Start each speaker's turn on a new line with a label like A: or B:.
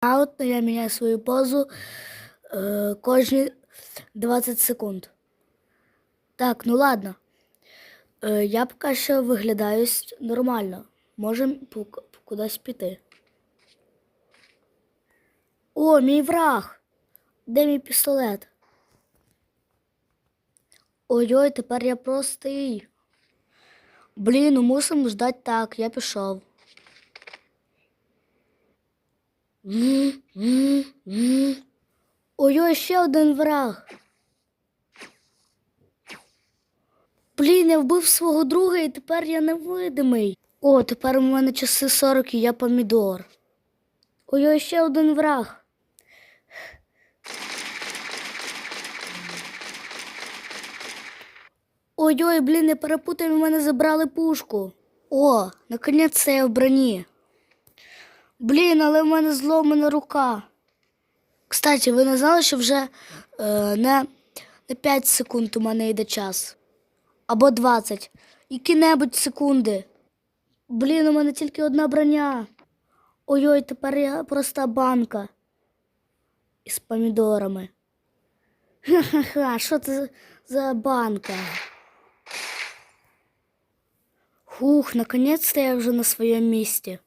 A: Аут, я міняю свою позу е, кожні 20 секунд. Так, ну ладно. Е, я поки що виглядаю нормально. Можемо кудись піти. О, мій враг! Де мій пістолет? Ой-ой, тепер я простий. Блін, ну мусимо ждати так, я пішов. Ой-ой, ще один враг. Блін, я вбив свого друга і тепер я невидимий. О, тепер у мене часи 40 і я помідор. Ой-ой, ще один враг. Ой-ой, блін, не перепутай, у мене забрали пушку. О, наконець я в броні. Блін, але в мене зломана рука. Кстати, ви не знали, що вже е, не, не 5 секунд у мене йде час. Або 20. Які-небудь секунди. Блін, у мене тільки одна броня. Ой-ой, тепер я проста банка. Із помідорами. Ха-ха-ха, що це за- банка? Хух, наконец-то я вже на своєму місці.